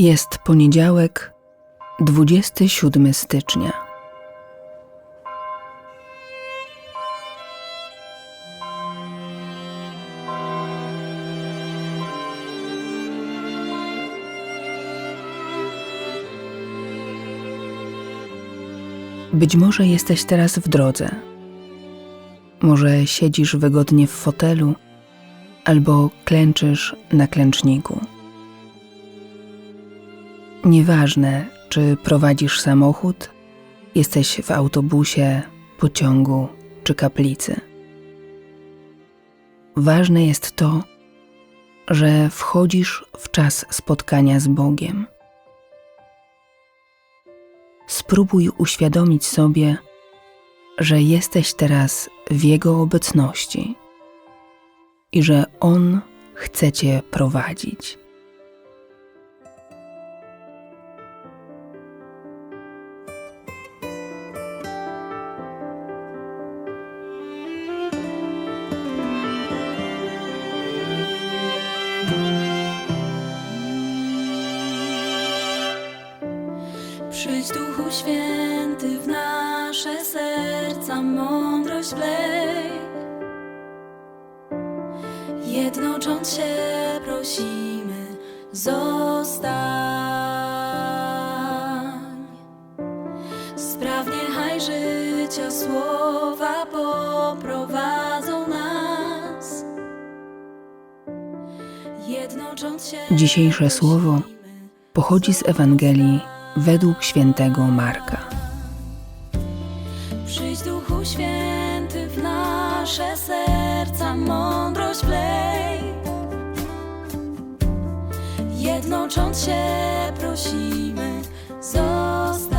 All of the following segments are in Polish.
Jest poniedziałek, 27 stycznia. Być może jesteś teraz w drodze. Może siedzisz wygodnie w fotelu, albo klęczysz na klęczniku. Nieważne, czy prowadzisz samochód, jesteś w autobusie, pociągu czy kaplicy. Ważne jest to, że wchodzisz w czas spotkania z Bogiem. Spróbuj uświadomić sobie, że jesteś teraz w Jego obecności i że On chce Cię prowadzić. Święty w nasze serca, mądrość wlej. Jednocząc się prosimy, zostań. Spraw niechaj życia słowa poprowadzą nas. Jednocząc się Dzisiejsze słowo Pochodzi z Ewangelii według świętego Marka. Przyjdź Duchu Święty w nasze serca, mądrość wlej. Jednocząc się prosimy, zostań.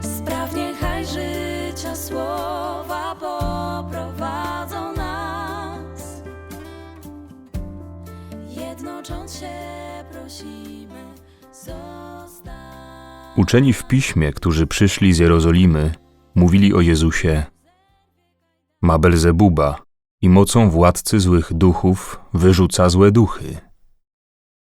Spraw niechaj życia słowa poprowadzą nas. Jednocząc się. Uczeni w piśmie, którzy przyszli z Jerozolimy, mówili o Jezusie: Ma Belzebuba i mocą władcy złych duchów wyrzuca złe duchy.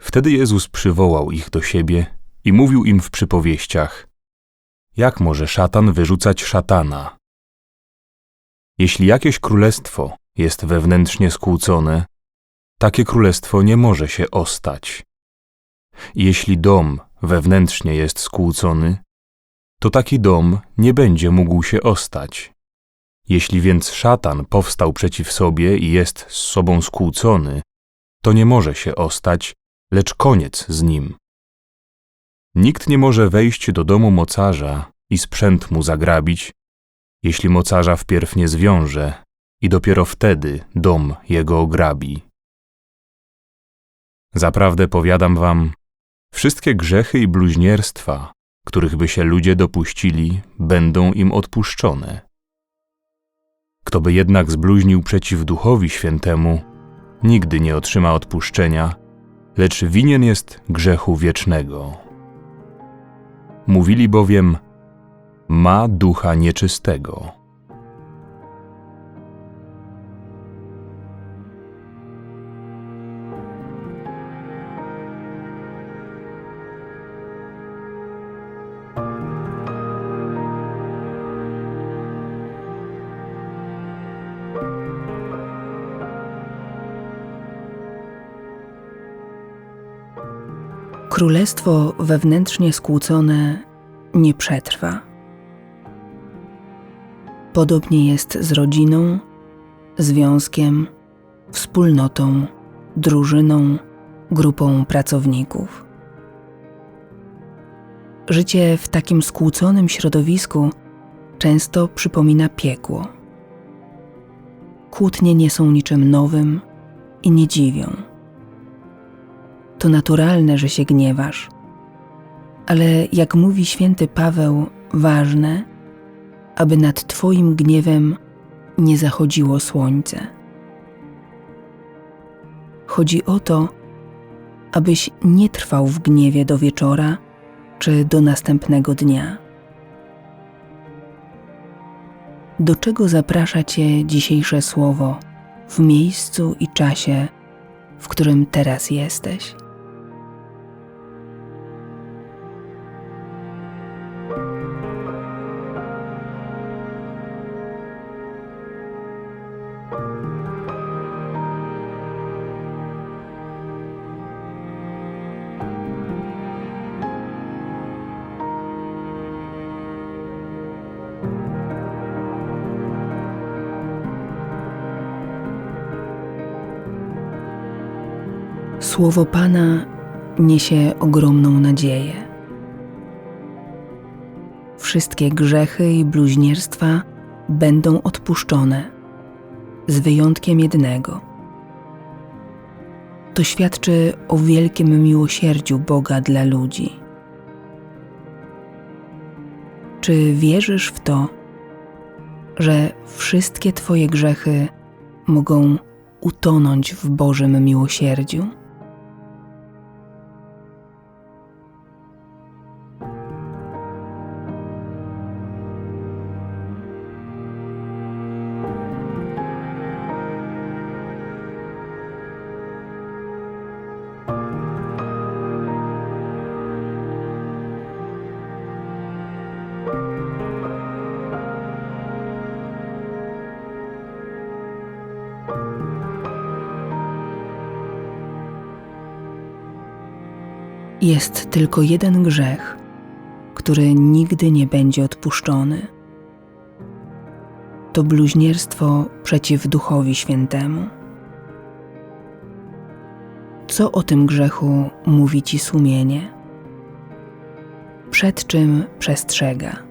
Wtedy Jezus przywołał ich do siebie i mówił im w przypowieściach: Jak może szatan wyrzucać szatana? Jeśli jakieś królestwo jest wewnętrznie skłócone, takie królestwo nie może się ostać. Jeśli dom wewnętrznie jest skłócony, to taki dom nie będzie mógł się ostać. Jeśli więc szatan powstał przeciw sobie i jest z sobą skłócony, to nie może się ostać, lecz koniec z nim. Nikt nie może wejść do domu mocarza i sprzęt mu zagrabić, jeśli mocarza wpierw nie zwiąże i dopiero wtedy dom jego ograbi. Zaprawdę powiadam wam, Wszystkie grzechy i bluźnierstwa, których by się ludzie dopuścili, będą im odpuszczone. Kto by jednak zbluźnił przeciw Duchowi Świętemu, nigdy nie otrzyma odpuszczenia, lecz winien jest grzechu wiecznego. Mówili bowiem, ma ducha nieczystego. Królestwo wewnętrznie skłócone nie przetrwa. Podobnie jest z rodziną, związkiem, wspólnotą, drużyną, grupą pracowników. Życie w takim skłóconym środowisku często przypomina piekło. Kłótnie nie są niczym nowym i nie dziwią to naturalne, że się gniewasz. Ale jak mówi święty Paweł, ważne, aby nad Twoim gniewem nie zachodziło słońce. Chodzi o to, abyś nie trwał w gniewie do wieczora czy do następnego dnia. Do czego zaprasza Cię dzisiejsze słowo w miejscu i czasie, w którym teraz jesteś. Słowo Pana niesie ogromną nadzieję. Wszystkie grzechy i bluźnierstwa będą odpuszczone, z wyjątkiem jednego. To świadczy o wielkim miłosierdziu Boga dla ludzi. Czy wierzysz w to, że wszystkie Twoje grzechy mogą utonąć w Bożym miłosierdziu? Jest tylko jeden grzech, który nigdy nie będzie odpuszczony. To bluźnierstwo przeciw Duchowi Świętemu. Co o tym grzechu mówi ci sumienie? Przed czym przestrzega?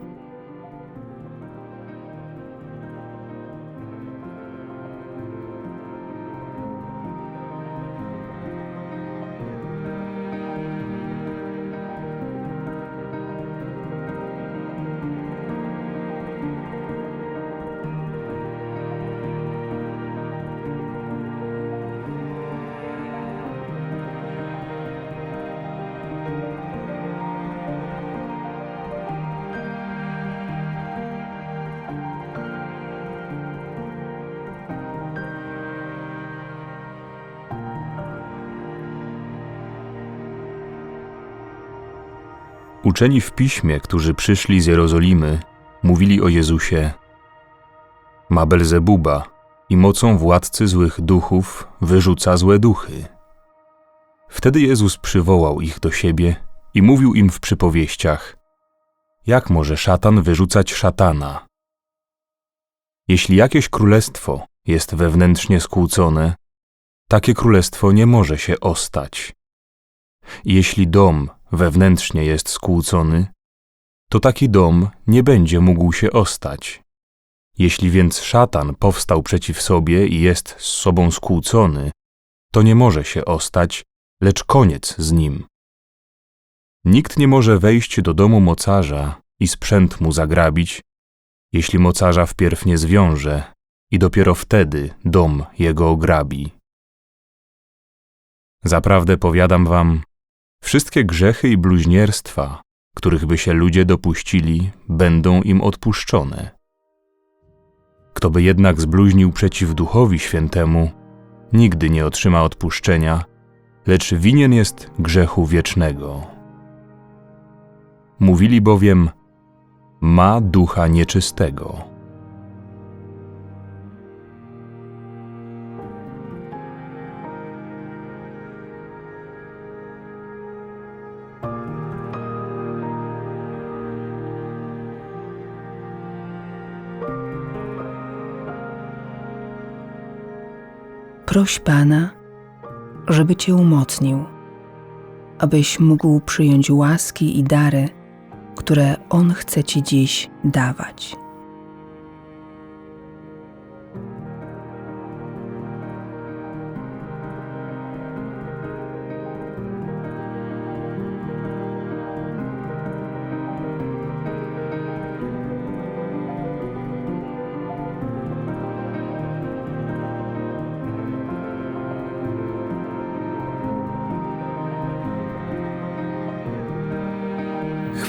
Uczeni w piśmie, którzy przyszli z Jerozolimy, mówili o Jezusie: Ma Belzebuba i mocą władcy złych duchów wyrzuca złe duchy. Wtedy Jezus przywołał ich do siebie i mówił im w przypowieściach: Jak może szatan wyrzucać szatana? Jeśli jakieś królestwo jest wewnętrznie skłócone, takie królestwo nie może się ostać. Jeśli dom wewnętrznie jest skłócony, to taki dom nie będzie mógł się ostać. Jeśli więc szatan powstał przeciw sobie i jest z sobą skłócony, to nie może się ostać, lecz koniec z nim. Nikt nie może wejść do domu mocarza i sprzęt mu zagrabić, jeśli mocarza wpierw nie zwiąże i dopiero wtedy dom jego ograbi. Zaprawdę powiadam wam, Wszystkie grzechy i bluźnierstwa, których by się ludzie dopuścili, będą im odpuszczone. Kto by jednak zbluźnił przeciw Duchowi Świętemu, nigdy nie otrzyma odpuszczenia, lecz winien jest grzechu wiecznego. Mówili bowiem, ma ducha nieczystego. Proś Pana, żeby Cię umocnił, abyś mógł przyjąć łaski i dary, które On chce Ci dziś dawać.